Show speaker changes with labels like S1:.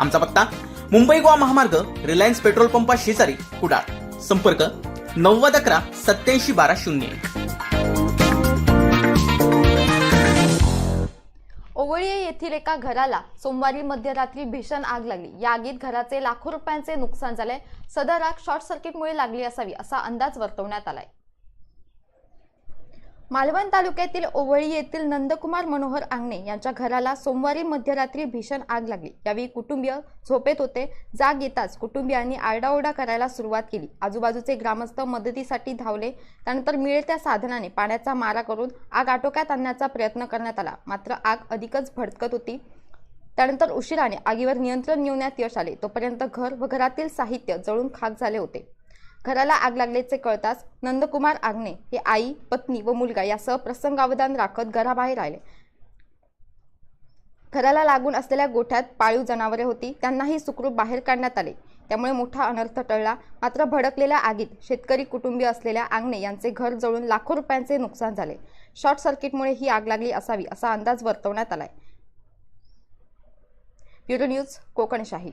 S1: आमचा पत्ता मुंबई गोवा महामार्ग रिलायन्स पेट्रोल पंपा शेजारी कुडाळ. संपर्क नव्वद अकरा सत्याऐंशी बारा शून्य एक.
S2: ओवळी येथील एका घराला सोमवारी मध्यरात्री भीषण आग लागली. या आगीत घराचे लाखो रुपयांचे नुकसान झाले. सदर आग शॉर्ट सर्किटमुळे लागली असावी असा अंदाज वर्तवण्यात आलाय. मालवण तालुक्यातील ओवळी येथील नंदकुमार मनोहर आंगणे यांच्या घराला सोमवारी मध्यरात्री भीषण आग लागली. यावेळी कुटुंबीय झोपेत होते. जाग येताच कुटुंबियांनी आरडाओरडा करायला सुरुवात केली. आजूबाजूचे ग्रामस्थ मदतीसाठी धावले. त्यानंतर मिळेल त्या साधनाने पाण्याचा मारा करून आग आटोक्यात आणण्याचा प्रयत्न करण्यात आला. मात्र आग अधिकच भडकत होती. त्यानंतर उशिराने आगीवर नियंत्रण मिळवण्यात यश आले. तोपर्यंत घर व घरातील साहित्य जळून खाक झाले होते. घराला आग लागल्याचे कळताच नंदकुमार आग्ने हे आई पत्नी व मुलगा यासह प्रसंगावधान राखत घराबाहेर आले. घराला लागून असलेल्या गोठ्यात पाळीव जनावरे होती. त्यांनाही सुखरूप बाहेर काढण्यात आले. त्यामुळे मोठा अनर्थ टळला. मात्र भडकलेल्या आगीत शेतकरी कुटुंबीय असलेल्या आंगणे यांचे घर जळून लाखो रुपयांचे नुकसान झाले. शॉर्ट सर्किटमुळे ही आग लागली असावी असा अंदाज वर्तवण्यात आलाय. Bureau news Kokanshahi.